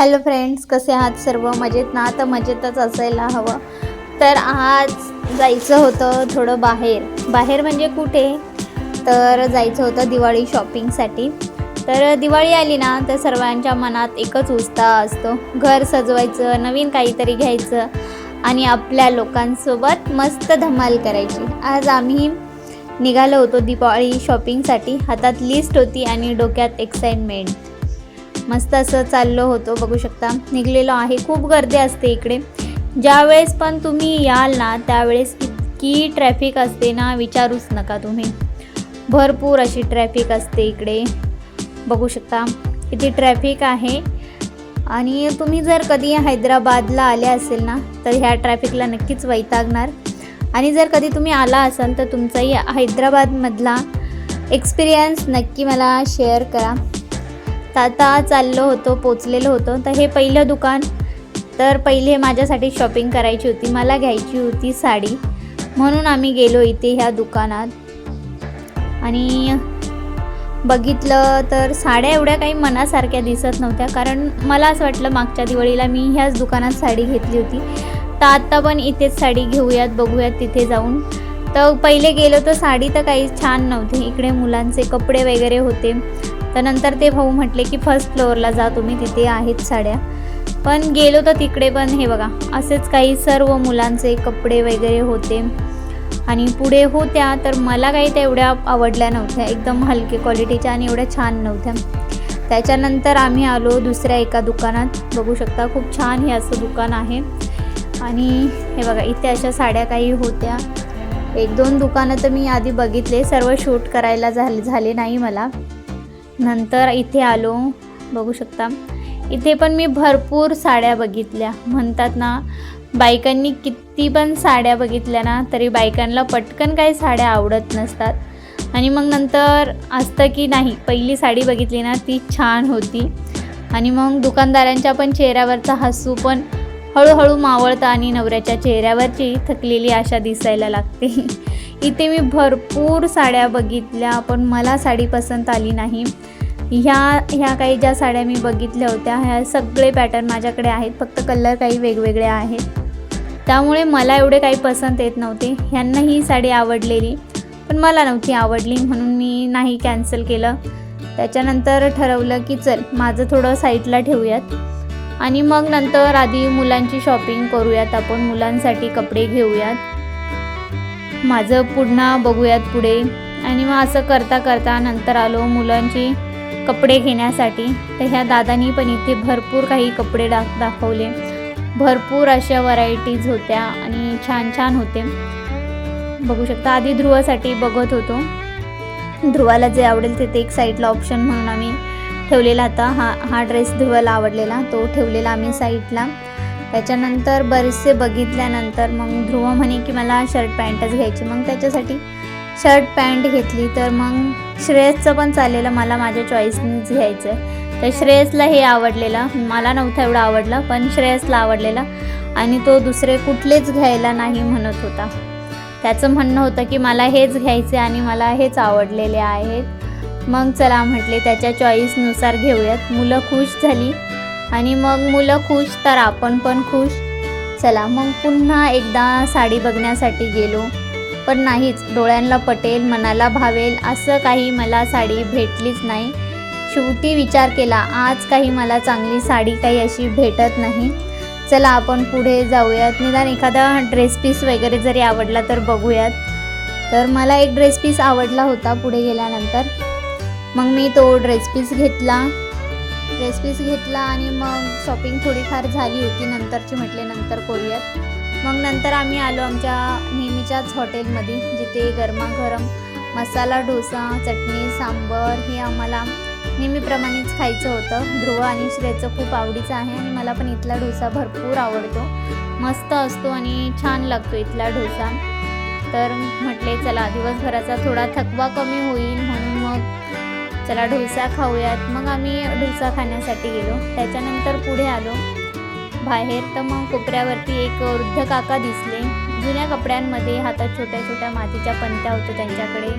Hello friends कसे आहात सर्व? मजेत ना? तर मजेतच असायला हवं. तर आज जायचं होतं थोडं बाहेर. बाहेर म्हणजे कुठे? तर जायचं होतं दिवाळी शॉपिंगसाठी. तर दिवाळी आली ना तर सर्वांच्या मनात एकच उत्साह असतो. घर सजवायचं नवीन काहीतरी घ्यायचं आणि आपल्या लोकांसोबत मस्त धमाल करायची. आज आम्ही निघालो होतो दिवाळी शॉपिंगसाठी. हातात लिस्ट होती आणि डोक्यात एक्साइटमेंट मस्त असं चाललो होतो बघू शकता. निघलेलो आहे. खूप गर्दी असते इकडे. ज्यावेळेस पण तुम्ही याल ना त्यावेळेस इतकी ट्रॅफिक असते ना विचारूच नका तुम्ही. भरपूर अशी ट्रॅफिक असते इकडे. बघू शकता किती ट्रॅफिक आहे. आणि तुम्ही जर कधी हैदराबादला आले असेल ना तर ह्या ट्रॅफिकला नक्कीच वैतागणार. आणि जर कधी तुम्ही आला असाल तर तुमचाही हैदराबादमधला एक्सपिरियन्स नक्की मला शेअर करा. तर आता चाललो होतो पोचलेलो होतो. तर हे पहिलं दुकान. तर पहिले माझ्यासाठी शॉपिंग करायची होती. मला घ्यायची होती साडी. म्हणून आम्ही गेलो इथे ह्या दुकानात. आणि बघितलं तर साड्या एवढ्या काही मनासारख्या दिसत नव्हत्या. कारण मला असं वाटलं मागच्या दिवाळीला मी ह्याच दुकानात साडी घेतली होती. तर आत्ता पण इथेच साडी घेऊयात बघूयात तिथे जाऊन. तर पहिले गेलो तर साडी तर काही छान नव्हती. इकडे मुलांचे कपडे वगैरे होते. तर नंतर ते भाऊ म्हटले की फर्स्ट फ्लोअरला जा तुम्ही तिथे आहेत साड्या. पण गेलो तर तिकडे पण हे बघा असेच काही सर्व मुलांचे कपडे वगैरे होते. आणि पुढे होत्या तर मला काही त्या एवढ्या आवडल्या नव्हत्या एकदम हलके क्वालिटीच्या आणि एवढ्या छान नव्हत्या. त्याच्यानंतर आम्ही आलो दुसऱ्या एका दुकानात. बघू शकता खूप छान हे असं दुकान आहे. आणि हे बघा इथे अशा साड्या काही होत्या. एक दोन दुकानं तर मी आधी बघितले सर्व शूट करायला झाले झाले नाही मला. नंतर इथे आलो. बघू शकता. इथे पण मी भरपूर साड्या बघितल्या. म्हणतात ना बायकांनी किती पण साड्या बघितल्या ना तरी बायकांना पटकन काही साड्या आवडत नसतात. आणि मग नंतर असतं की नाही पहिली साडी बघितली ना ती छान होती. आणि मग दुकानदारांच्या पण चेहऱ्यावरचा हसू पण हळूहळू मावळतं आणि नवऱ्याच्या चेहऱ्यावरची थकलेली आशा दिसायला लागते. इथे मी भरपूर साड्या बघितल्या पण मला साडी पसंत आली नाही. ह्या ह्या काही ज्या साड्या मी बघितल्या होत्या ह्या सगळे पॅटर्न माझ्याकडे आहेत. फक्त कलर काही वेगवेगळे आहेत. त्यामुळे मला एवढे काही पसंत येत नव्हते. ह्यांना ही साडी आवडलेली पण मला नव्हती आवडली म्हणून मी नाही कॅन्सल केलं. त्याच्यानंतर ठरवलं की चल माझं थोडं साईडला ठेवूयात. आणि मग नंतर आधी मुलांची शॉपिंग करूयात आपण मुलांसाठी कपडे घेऊयात. माझं पुन्हा बघूयात पुढे. आणि मग असं करता करता नंतर आलो मुलांची कपडे घेण्यासाठी तर ह्या दादानी पण इथे भरपूर काही कपडे दा दाखवले. भरपूर अशा व्हरायटीज होत्या आणि छान छान होते. बघू शकता आधी ध्रुवासाठी बघत होतो. ध्रुवाला जे आवडेल ते ते एक साईडला ऑप्शन म्हणून आम्ही ठेवलेला होता. हा हा ड्रेस ध्रुवाला आवडलेला तो ठेवलेला आम्ही साईडला त्याच्यानंतर बरेचसे बघितल्यानंतर मग ध्रुव म्हणे की मला शर्ट पॅन्टच घ्यायची. मग त्याच्यासाठी शर्ट पॅन्ट घेतली तर मग श्रेयसचं पण चाललेलं मला माझ्या चॉईसनीच घ्यायचं आहे तर श्रेयसला हे आवडलेलं. मला नव्हतं एवढं आवडलं पण श्रेयसला आवडलेलं. आणि तो दुसरे कुठलेच घ्यायला नाही म्हणत होता. त्याचं म्हणणं होतं की मला हेच घ्यायचे आणि मला हेच आवडलेले आहेत. मग चला म्हटले त्याच्या चॉईसनुसार घेऊयात. मुलं खुश झाली. आणि मग मुलं खुश तर आपण पण खुश. चला मग पुन्हा एकदा साडी बघण्यासाठी गेलो. पण नाहीच. डोळ्यांना पटेल मनाला भावेल असं काही मला साडी भेटलीच नाही. शेवटी विचार केला आज काही मला चांगली साडी काही अशी भेटत नाही. चला आपण पुढे जाऊयात. निदान एखादा ड्रेस पीस वगैरे जरी आवडला तर बघूयात. तर मला एक ड्रेस पीस आवडला होता पुढे गेल्यानंतर. मग मी तो ड्रेस पीस घेतला. ड्रेस पीस घेतला आणि मग शॉपिंग थोडीफार झाली होती. नंतरची म्हटले नंतर करूयात. मग नंतर आम्ही आलो आमच्या नेहमीच्याच हॉटेलमध्ये जिथे गरमागरम मसाला डोसा चटणी सांबर हे आम्हाला नेहमीप्रमाणेच खायचं होतं. ध्रुव आणि श्रेयचं खूप आवडीचं आहे आणि मला पण इथला डोसा भरपूर आवडतो. मस्त असतो आणि छान लागतो इथला डोसा. तर म्हटले चला दिवसभराचा थोडा थकवा कमी होईल म्हणून मग चला डोसा खाऊयात. मग आम्ही डोसा खाण्यासाठी गेलो. त्याच्यानंतर पुढे आलो. बाहेर तर मग कोपऱ्यावरती एक वृद्ध काका दिसले. जुन्या कपड्यांमध्ये हातात छोट्या छोट्या मातीच्या पंत्या होत्या त्यांच्याकडे.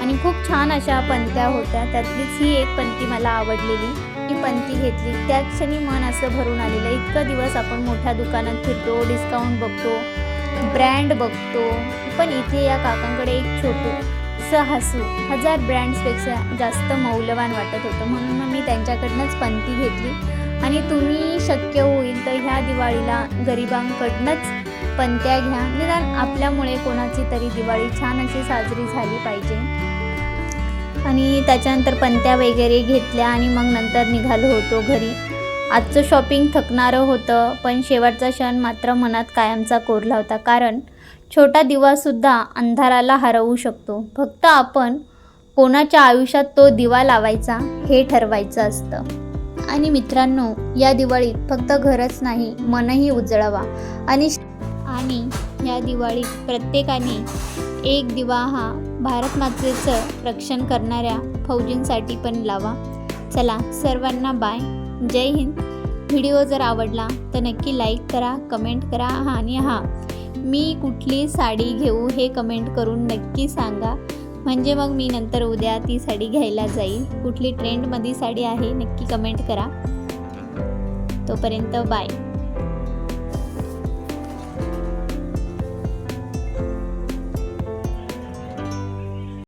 आणि खूप छान अशा पंत्या होत्या. त्यातलीच ही एक पंती मला आवडलेली. ती पंती घेतली. त्या क्षणी मन असं भरून आलेलं. इतकं दिवस आपण मोठ्या दुकानात फिरतो डिस्काउंट बघतो ब्रँड बघतो. पण इथे या काकांकडे एक छोटू स हसू हजार ब्रँड्सपेक्षा जास्त मौल्यवान वाटत होतं. म्हणून मग मी त्यांच्याकडनंच पंती घेतली. आणि तुम्ही शक्य होईल तर ह्या दिवाळीला गरिबांकडनंच पंत्या घ्या. निदान आपल्यामुळे कोणाची तरी दिवाळी छान अशी साजरी झाली पाहिजे. आणि त्याच्यानंतर पंत्या वगैरे घेतल्या आणि मग नंतर निघालो होतो घरी. आजचं शॉपिंग थकणारं होतं पण शेवटचा क्षण मात्र मनात कायमचा कोरला होता. कारण छोटा दिवासुद्धा अंधाराला हरवू शकतो. फक्त आपण कोणाच्या आयुष्यात तो दिवा लावायचा हे ठरवायचं असतं. आणि मित्रांनो या दिवाळीत फक्त घरच नाही मनही उजळवा. आणि आणि या दिवाळीत प्रत्येकाने एक दिवा हा भारत मातेचं रक्षण करणाऱ्या फौजींसाठी पण लावा. चला सर्वांना बाय जय हिंद. व्हिडिओ जर आवडला तर नक्की लाईक करा कमेंट करा हा आणि हां मी कुठली साडी घेऊ हे कमेंट करून नक्की सांगा. म्हणजे मग मी नंतर उद्या ती साडी घ्यायला जाईल कुठली ट्रेंडमध्ये साडी आहे नक्की कमेंट करा. तोपर्यंत बाय